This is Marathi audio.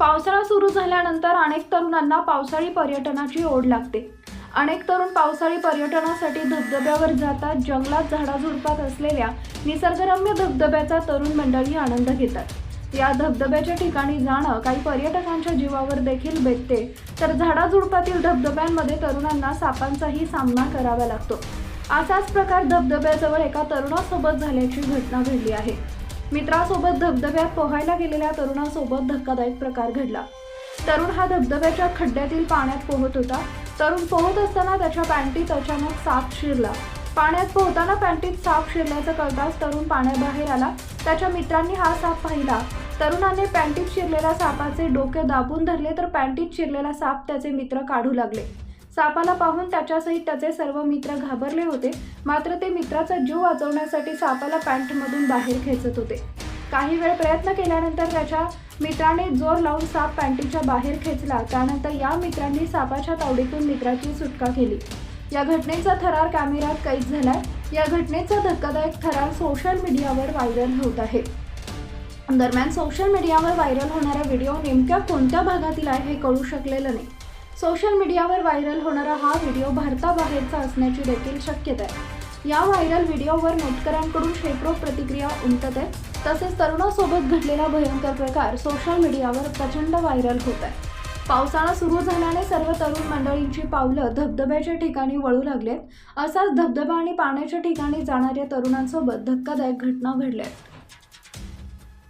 पावसाळा सुरू झाल्यानंतर अनेक तरुणांना पावसाळी पर्यटनाची ओढ लागते. अनेक तरुण पावसाळी पर्यटनासाठी धबधब्यावर जातात जंगलात झाडाझुडपात असलेल्या निसर्गरम्य धबधब्याचा तरुण मंडळी आनंद घेतात. या धबधब्याच्या ठिकाणी जाणं काही पर्यटकांच्या जीवावर देखील बेतते. तर झाडाझुडपातील धबधब्यांमध्ये तरुणांना सापांचाही सामना करावा लागतो. असाच प्रकार धबधब्याजवळ एका तरुणासोबत झाल्याची घटना घडली आहे. मित्रासोबत धबधब्यात पोहायला गेलेल्या तरुणासोबत धक्कादायक प्रकार घडला. तरुण हा धबधब्याच्या खड्ड्यातील पाण्यात पोहत होता. तरुण पोहत असताना त्याच्या पॅन्टीत अचानक साप शिरला. पाण्यात पोहताना पॅन्टीत साप शिरल्याचं कळताच तरुण पाण्याबाहेर आला. त्याच्या मित्रांनी हा साप पाहिला. तरुणाने पॅन्टीत शिरलेल्या सापाचे डोके दाबून धरले तर पॅन्टीत शिरलेला साप त्याचे मित्र काढू लागले. सापाला पाहून त्याच्यासहित त्याचे सर्व मित्र घाबरले होते. मात्र ते मित्राचा जीव वाचवण्यासाठी सापाला पॅन्टमधून बाहेर खेचत होते. काही वेळ प्रयत्न केल्यानंतर त्याच्या मित्राने जोर लावून साप पॅन्टीच्या बाहेर खेचला. त्यानंतर या मित्रांनी सापाच्या तावडीतून मित्राची सुटका केली. या घटनेचा थरार कॅमेऱ्यात कैद झालाय. या घटनेचा धक्कादायक थरार सोशल मीडियावर व्हायरल होत आहे. दरम्यान सोशल मीडियावर व्हायरल होणारा व्हिडिओ नेमक्या कोणत्या भागातील आहे हे कळू शकलेलं नाही. सोशल मीडियावर व्हायरल होणारा हा व्हिडिओ भारताबाहेरचा असण्याची देखील शक्यता आहे. या व्हायरल व्हिडिओवर नेटकऱ्यांकडून शेकडो प्रतिक्रिया उमटत आहेत. तसेच तरुणासोबत घडलेला भयंकर प्रकार सोशल मीडियावर प्रचंड व्हायरल होत आहे. पावसाळा सुरू झाल्याने सर्व तरुण मंडळींची पावलं धबधब्याच्या ठिकाणी वळू लागलेत असाच धबधबा आणि पाण्याच्या ठिकाणी जाणाऱ्या तरुणांसोबत धक्कादायक घटना घडल्या आहेत.